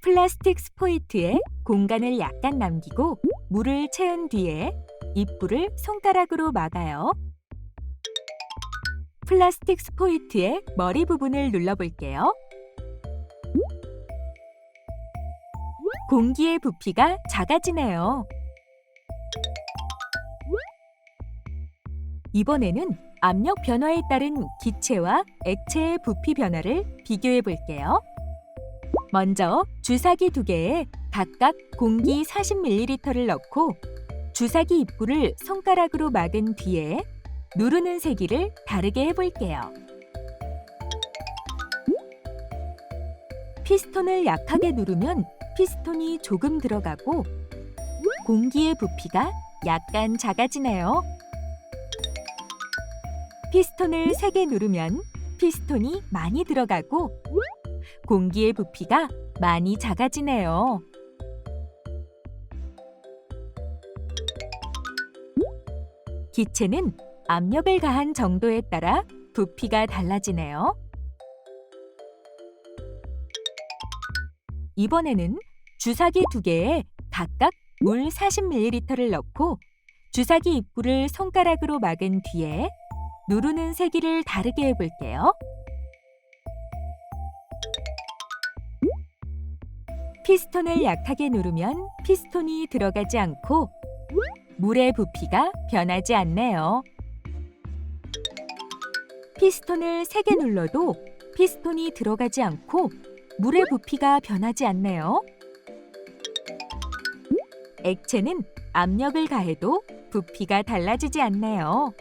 플라스틱 스포이트에 공간을 약간 남기고 물을 채운 뒤에 입구를 손가락으로 막아요. 플라스틱 스포이트의 머리 부분을 눌러볼게요. 공기의 부피가 작아지네요. 이번에는 압력 변화에 따른 기체와 액체의 부피 변화를 비교해 볼게요. 먼저 주사기 두 개에 각각 공기 40ml를 넣고 주사기 입구를 손가락으로 막은 뒤에 누르는 세기를 다르게 해볼게요. 피스톤을 약하게 누르면 피스톤이 조금 들어가고 공기의 부피가 약간 작아지네요. 피스톤을 세게 누르면 피스톤이 많이 들어가고 공기의 부피가 많이 작아지네요. 기체는 압력을 가한 정도에 따라 부피가 달라지네요. 이번에는 주사기 두 개에 각각 물 40ml를 넣고 주사기 입구를 손가락으로 막은 뒤에 누르는 세기를 다르게 해볼게요. 피스톤을 약하게 누르면 피스톤이 들어가지 않고 물의 부피가 변하지 않네요. 피스톤을 세게 눌러도 피스톤이 들어가지 않고 물의 부피가 변하지 않네요. 액체는 압력을 가해도 부피가 달라지지 않네요.